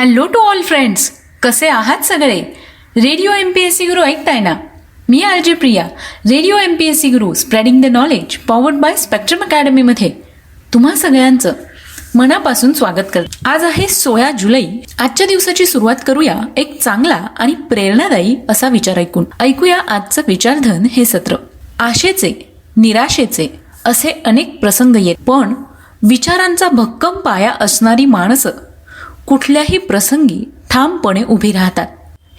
Hello to all friends कसे आहात सगळे? Radio M P S C Guru ऐकताय ना? मी R J Priya. Radio M P S C Guru spreading the knowledge powered by Spectrum अकॅडमीमध्ये तुम्हा सगळ्यांचं मनापासून स्वागत कर आज आहे सोळा जुलै. आजच्या दिवसाची सुरुवात करूया एक चांगला आणि प्रेरणादायी असा विचार ऐकून. ऐकूया आजचं विचारधन हे सत्र. आशेचे निराशेचे असे अनेक प्रसंग येत. पण विचारांचा भक्कम पाया असणारी माणसं कुठल्याही प्रसंगी ठामपणे उभी राहतात.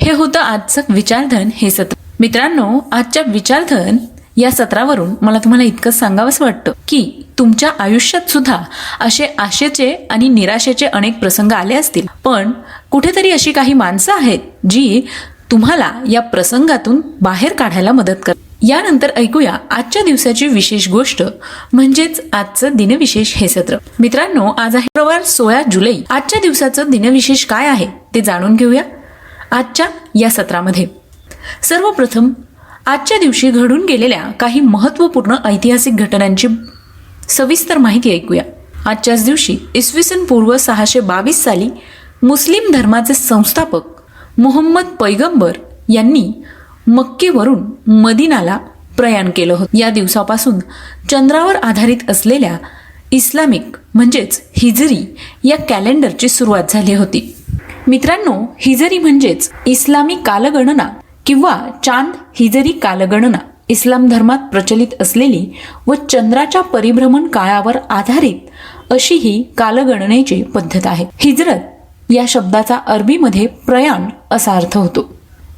हे होतं आजचं विचारधन हे सत्र. मित्रांनो आजच्या विचारधन या सत्रावरून मला तुम्हाला इतकं सांगावंच वाटतं की तुमच्या आयुष्यात सुद्धा असे आशेचे आणि निराशेचे अनेक प्रसंग आले असतील. पण कुठेतरी अशी काही माणसं आहेत जी तुम्हाला या प्रसंगातून बाहेर काढायला मदत करतात. यानंतर ऐकूया आजच्या दिवसाची विशेष गोष्ट म्हणजेच आजचं दिनविशेष हे सत्र. मित्रांनो आज आहे शुक्रवार सोळा जुलै. आजच्या दिवसाचं दिनविशेष काय आहे ते जाणून घेऊया आजच्या या सत्रामध्ये. सर्वप्रथम आजच्या दिवशी घडून गेलेल्या काही महत्त्वपूर्ण ऐतिहासिक घटनांची सविस्तर माहिती ऐकूया. आजच्याच दिवशी इसवी सन पूर्व सहाशे बावीस साली मुस्लिम धर्माचे संस्थापक मोहम्मद पैगंबर यांनी मक्केवरून मदिनाला प्रयाण केलं होतं. या दिवसापासून चंद्रावर आधारित असलेल्या इस्लामिक म्हणजेच हिजरी या कॅलेंडरची सुरुवात झाली होती. मित्रांनो हिजरी म्हणजेच इस्लामी कालगणना किंवा चांद हिजरी कालगणना. इस्लाम धर्मात प्रचलित असलेली व चंद्राच्या परिभ्रमण काळावर आधारित अशी ही कालगणनेची पद्धत आहे. हिजरत या शब्दाचा अरबीमध्ये प्रयाण असा अर्थ होतो.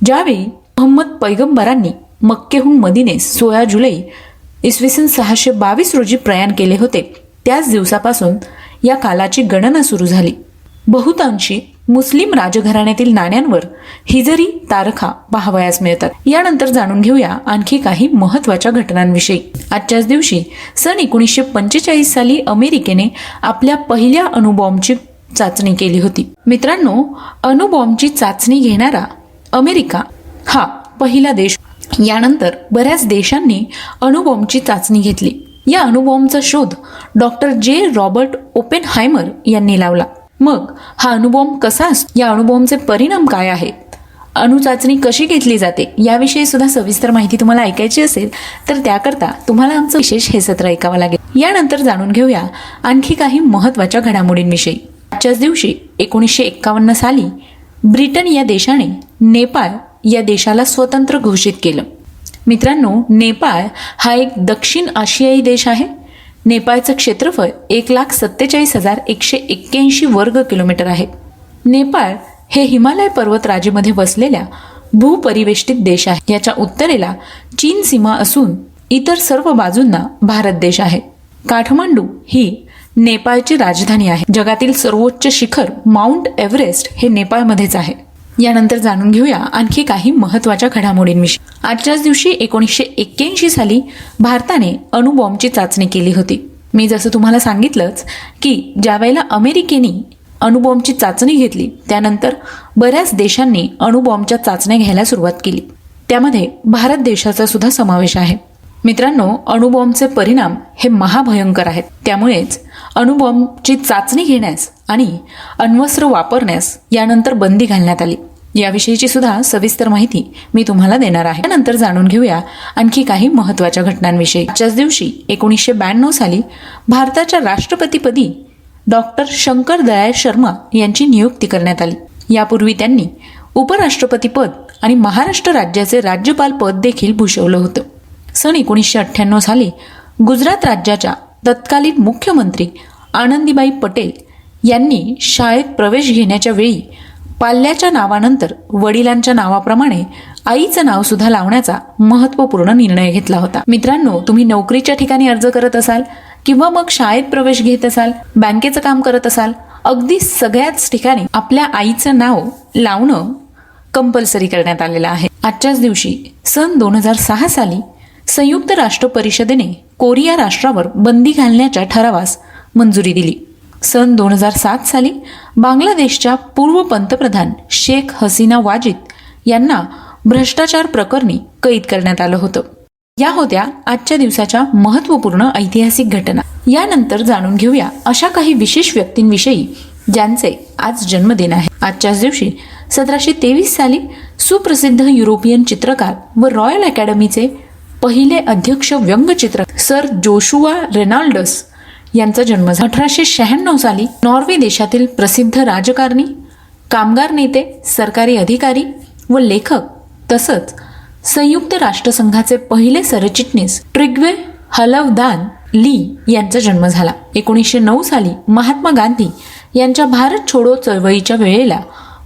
ज्यावेळी मोहम्मद पैगंबरांनी मक्केहून मदीने सोळा जुलै इसवी सन सहाशे बावीस रोजी प्रयाण केले होते. त्याच दिवसापासून या कालाची गणना सुरू झाली. बहुतांशी मुस्लिम राजघराण्यातील नाण्यांवर हिजरी तारखा पाहावयास मिळतात. यानंतर जाणून घेऊया आणखी काही महत्त्वाच्या घटनांविषयी. आजच्याच दिवशी सन एकोणीसशे पंचेचाळीस साली अमेरिकेने आपल्या पहिल्या अणुबॉम्बची चाचणी केली होती. मित्रांनो अणुबॉम्बची चाचणी घेणारा अमेरिका हा पहिला देश. यानंतर बऱ्याच देशांनी अणुबॉम्बची चाचणी घेतली. या अणुबॉम्बचा शोध डॉक्टर जे. रॉबर्ट ओपेन हायमर यांनी लावला. मग हा अणुबॉम्ब कसा असतो या अणुबॉम्बचे परिणाम काय आहेत? अणुचाचणी कशी घेतली जाते? याविषयी सुद्धा सविस्तर माहिती तुम्हाला ऐकायची असेल तर त्याकरता तुम्हाला आमचं विशेष हे सत्र ऐकावं लागेल. यानंतर जाणून घेऊया आणखी काही महत्त्वाच्या घडामोडींविषयी. आजच्याच दिवशी एकोणीसशे एक्कावन्न साली ब्रिटन या देशाने नेपाळ या देशाला स्वतंत्र घोषित केलं. मित्रांनो नेपाळ हा एक दक्षिण आशियाई देश आहे. नेपाळचं क्षेत्रफळ एक लाख सत्तेचाळीस हजार एकशे एक्क्याऐंशी वर्ग किलोमीटर आहे. नेपाळ हे हिमालय पर्वतराजीमध्ये वसलेल्या भूपरिवेष्टित देश आहे. याच्या उत्तरेला चीन सीमा असून इतर सर्व बाजूंना भारत देश आहे. काठमांडू ही नेपाळची राजधानी आहे. जगातील सर्वोच्च शिखर माउंट एव्हरेस्ट हे नेपाळमध्येच आहे. यानंतर जाणून घेऊया आणखी काही महत्त्वाच्या घडामोडींविषयी. आजच्याच दिवशी एकोणीसशे एक्क्याऐंशी साली भारताने अणुबॉम्बची चाचणी केली होती. मी जसं तुम्हाला सांगितलंच की ज्यावेळेला अमेरिकेने अणुबॉम्बची चाचणी घेतली त्यानंतर बऱ्याच देशांनी अणुबॉम्बच्या चाचण्या घ्यायला सुरुवात केली. त्यामध्ये भारत देशाचा सुद्धा समावेश आहे. मित्रांनो अणुबॉम्बचे परिणाम हे महाभयंकर आहेत. त्यामुळेच अणुबॉम्बची चाचणी घेण्यास आणि अण्वस्त्र वापरण्यास यानंतर बंदी घालण्यात आली. याविषयीची सुद्धा सविस्तर माहिती मी तुम्हाला देणार आहे. त्यानंतर जाणून घेऊया आणखी काही महत्त्वाच्या घटनांविषयी. आजच्याच दिवशी एकोणीसशे ब्याण्णव साली भारताच्या राष्ट्रपतीपदी डॉक्टर शंकर दयाळ शर्मा यांची नियुक्ती करण्यात आली. यापूर्वी त्यांनी उपराष्ट्रपतीपद आणि महाराष्ट्र राज्याचे राज्यपाल पद देखील भूषवलं होतं. सन एकोणीसशे अठ्ठ्याण्णव साली गुजरात राज्याच्या तत्कालीन मुख्यमंत्री आनंदीबाई पटेल यांनी शाळेत प्रवेश घेण्याच्या वेळी पाल्याच्या नावानंतर वडिलांच्या नावाप्रमाणे आईचं नाव सुद्धा लावण्याचा महत्त्वपूर्ण निर्णय घेतला होता. मित्रांनो तुम्ही नोकरीच्या ठिकाणी अर्ज करत असाल किंवा मग शाळेत प्रवेश घेत असाल बँकेचं काम करत असाल अगदी सगळ्याच ठिकाणी आपल्या आईचं नाव लावणं कंपल्सरी करण्यात आलेलं आहे. आजच्याच दिवशी सन दोन हजार सहा साली संयुक्त राष्ट्र परिषदेने कोरिया राष्ट्रावर बंदी घालण्याच्या ठरावास मंजुरी दिली. सन दोन हजार सात साली बांगलादेशच्या पूर्व पंतप्रधान शेख हसीना वाजिद यांना भ्रष्टाचार प्रकरणी कैद करण्यात आलं होतं. या होत्या आजच्या दिवसाच्या महत्त्वपूर्ण ऐतिहासिक घटना. यानंतर जाणून घेऊया अशा काही विशेष व्यक्तींविषयी ज्यांचे आज जन्मदिन आहे. आजच्याच दिवशी सतराशे तेवीस साली सुप्रसिद्ध युरोपियन चित्रकार व रॉयल अकॅडमीचे पहिले अध्यक्ष व्यंगचित्र सर जोशुआ रेनाल्डस यांचा जन्म झाला. अठराशे शहाण्णव साली नॉर्वे देशातील प्रसिद्ध राजकारणी कामगार नेते सरकारी अधिकारी व लेखक तसंच संयुक्त राष्ट्रसंघाचे पहिले सरचिटणीस ट्रिग्वे हलवदान ली यांचा जन्म झाला. एकोणीसशे नऊ साली महात्मा गांधी यांच्या भारत छोडो चळवळीच्या वेळेला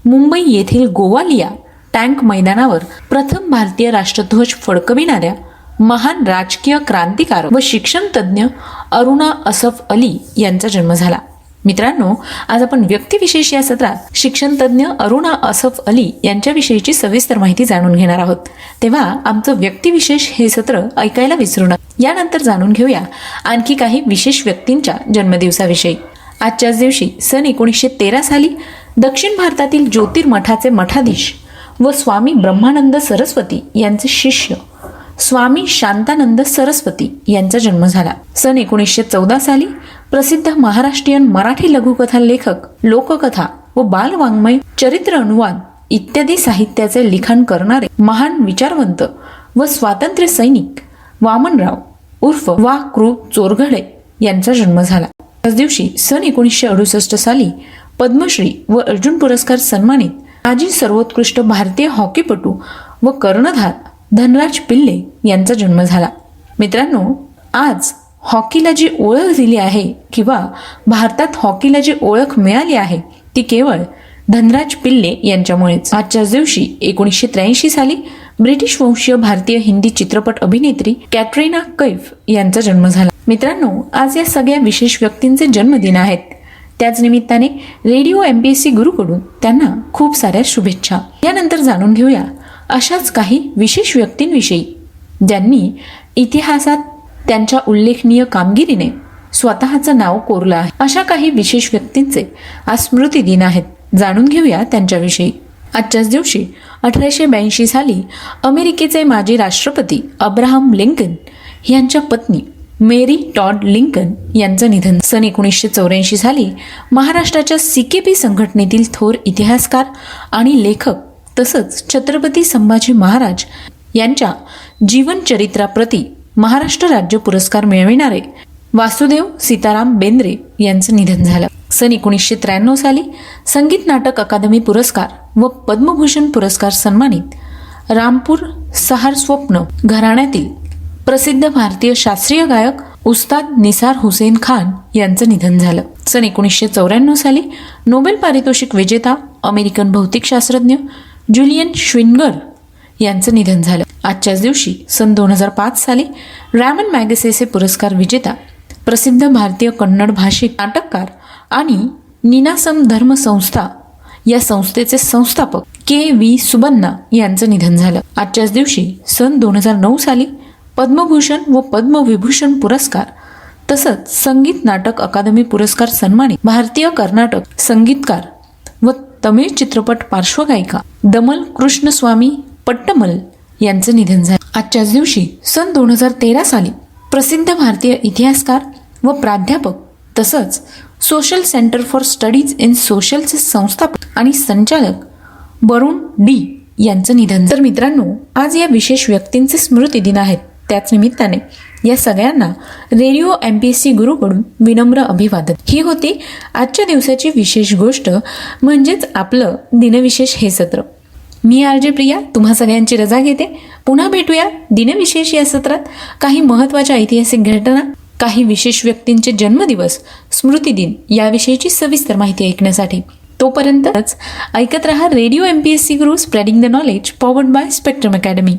मुंबई येथील गोवालिया टँक मैदानावर प्रथम भारतीय राष्ट्रध्वज फडकविणाऱ्या महान राजकीय क्रांतिकारक व शिक्षण तज्ज्ञ अरुणा असफ अली यांचा जन्म झाला. मित्रांनो आज आपण व्यक्तिविशेष या सत्रात शिक्षण तज्ज्ञ अरुणा असफ अली यांच्याविषयीची सविस्तर माहिती जाणून घेणार आहोत. तेव्हा आमचं व्यक्तिविशेष हे सत्र ऐकायला विसरू नका. यानंतर जाणून घेऊया आणखी काही विशेष व्यक्तींच्या जन्मदिवसाविषयी. आजच्याच दिवशी सन एकोणीसशे तेरा साली दक्षिण भारतातील ज्योतिर्मठाचे मठाधीश व स्वामी ब्रह्मानंद सरस्वती यांचे शिष्य स्वामी शांतानंद सरस्वती यांचा जन्म झाला. सन एकोणीसशे चौदा साली प्रसिद्ध महाराष्ट्रीयन मराठी लघुकथा लेखक लोककथा व बालवाङ्मय चरित्र अनुवाद इत्यादी साहित्याचे लिखाण करणारे महान विचारवंत व स्वातंत्र्य सैनिक वामनराव उर्फ वा कृ चोरघडे यांचा जन्म झाला. त्याच दिवशी सन एकोणीसशे अडुसष्ट साली पद्मश्री व अर्जुन पुरस्कार सन्मानित माजी सर्वोत्कृष्ट भारतीय हॉकीपटू व कर्णधार धनराज पिल्ले यांचा जन्म झाला. मित्रांनो आज हॉकीला जी ओळख दिली आहे किंवा भारतात हॉकीला जी ओळख मिळाली आहे ती केवळ धनराज पिल्ले यांच्यामुळेच. आजच्याच दिवशी एकोणीसशे त्र्याऐंशी साली ब्रिटिश वंशीय भारतीय हिंदी चित्रपट अभिनेत्री कॅटरीना कैफ यांचा जन्म झाला. मित्रांनो आज या सगळ्या विशेष व्यक्तींचे जन्मदिन आहेत. त्याच निमित्ताने radio M P S C गुरुकडून त्यांना खूप साऱ्या शुभेच्छा. यानंतर जाणून घेऊया अशाच काही विशेष व्यक्तींविषयी ज्यांनी इतिहासात त्यांच्या उल्लेखनीय कामगिरीने स्वतःचं नाव कोरलं आहे. अशा काही विशेष व्यक्तींचे आज स्मृती दिन आहेत. जाणून घेऊया त्यांच्याविषयी. आजच्याच दिवशी अठराशे ब्याऐंशी साली अमेरिकेचे माजी राष्ट्रपती अब्राहम लिंकन यांच्या पत्नी मेरी टॉड लिंकन यांचं निधन. सन एकोणीसशे चौऱ्याऐंशी साली महाराष्ट्राच्या सीकेपी संघटनेतील थोर इतिहासकार आणि लेखक तसंच छत्रपती संभाजी महाराज यांच्या जीवनचरित्राप्रती महाराष्ट्र राज्य पुरस्कार मिळविणारे वासुदेव सीताराम बेंद्रे यांचं निधन झालं. सन एकोणीसशे त्र्याण्णव साली संगीत नाटक अकादमी पुरस्कार व पद्मभूषण पुरस्कार सन्मानित रामपूर सहार स्वप्न घराण्यातील प्रसिद्ध भारतीय शास्त्रीय गायक उस्ताद निसार हुसेन खान यांचं निधन झालं. सन एकोणीसशे चौऱ्याण्णव साली नोबेल पारितोषिक विजेता अमेरिकन भौतिकशास्त्रज्ञ ज्युलियन श्विनगर यांचं निधन झालं. आजच्याच दिवशी सन दोन हजार पाच साली रॅमन मॅगसेसे पुरस्कार विजेता प्रसिद्ध भारतीय कन्नड भाषिक नाटककार आणि निनासम धर्म संस्था या संस्थेचे संस्थापक के व्ही सुबन्ना यांचं निधन झालं. आजच्याच दिवशी सन दोन हजार नऊ साली पद्मभूषण व पद्मविभूषण पुरस्कार तसंच संगीत नाटक अकादमी पुरस्कार सन्मानित भारतीय कर्नाटक संगीतकार व तमिळ चित्रपट पार्श्वगायिका दमल कृष्णस्वामी पट्टमल यांचं निधन झालं. आजच्याच दिवशी सन दोन हजार तेरा साली प्रसिद्ध भारतीय इतिहासकार व प्राध्यापक तसंच social centre for studies in सोशलचे संस्थापक आणि संचालक वरुण डी यांचं निधन तर मित्रांनो आज या विशेष व्यक्तींचे स्मृती दिन आहेत. त्याच निमित्ताने या सगळ्यांना radio M P S C गुरुकडून विनम्र अभिवादन. ही होती आजच्या दिवसाची विशेष गोष्ट म्हणजेच आपलं दिनविशेष हे सत्र. मी आर जे प्रिया तुम्हा सगळ्यांची रजा घेते. पुन्हा भेटूया दिनविशेष या सत्रात. काही महत्त्वाच्या ऐतिहासिक घटना काही विशेष व्यक्तींचे जन्मदिवस स्मृतिदिन याविषयीची सविस्तर माहिती ऐकण्यासाठी. तोपर्यंतच ऐकत रहा radio M P S C Guru spreading the knowledge powered by Spectrum academy